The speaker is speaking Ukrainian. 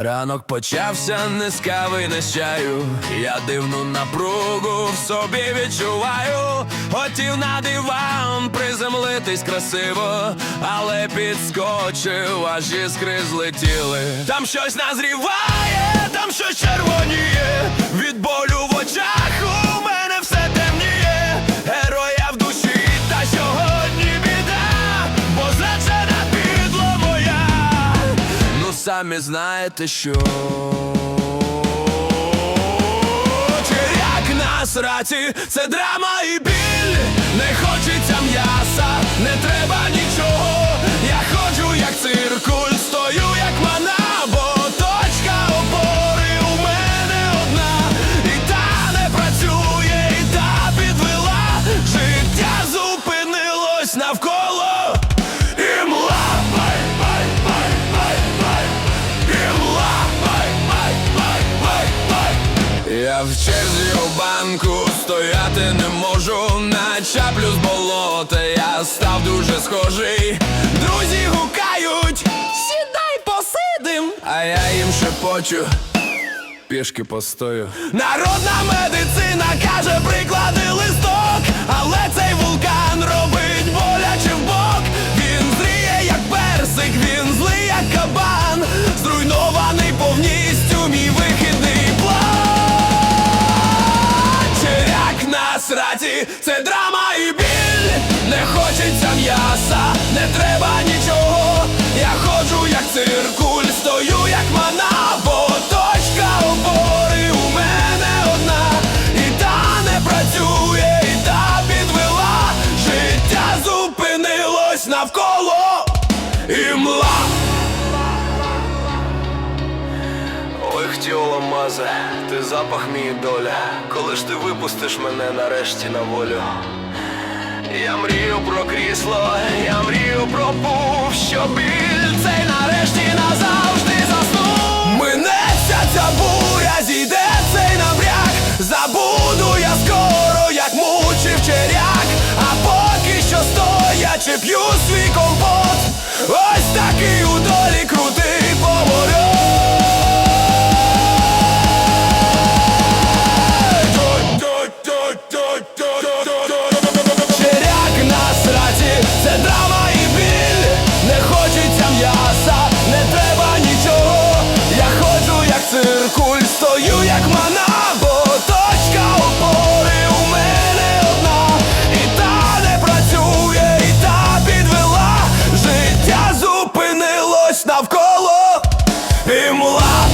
Ранок почався не з кави, не з чаю. Я дивну напругу в собі відчуваю. Хотів на диван приземлитись красиво, але підскочив, аж іскри злетіли. Там щось назріває, там щось червоніє. Самі знаєте що. Черяк на сраці, це драма і біль. Не хочеться м'яса, не треба нічого. Я ходжу як циркуль, стою як мана, бо точка опори у мене одна. І та не працює, і та підвела. Життя зупинилось навколо. В черзі у банку стояти не можу, на чаплю з болота я став дуже схожий. Друзі гукають, сідай посидим, а я їм шепочу. Пішки постою. Народна медицина каже, приклади листок, але цей вулкан сраці, це драма і біль. Не хочеться м'яса, не треба нічого. Я ходжу як циркуль, стою як мана, бо точка опори у мене одна. І та не працює, і та підвела. Життя зупинилось навколо і. Ой, хотіла маза, ти запах мій доля. Коли ж ти випустиш мене нарешті на волю? Я мрію про крісло, я мрію про пух, що стою, як мана, бо точка опори у мене одна, і та не працює, і та підвела, життя зупинилось навколо і мла.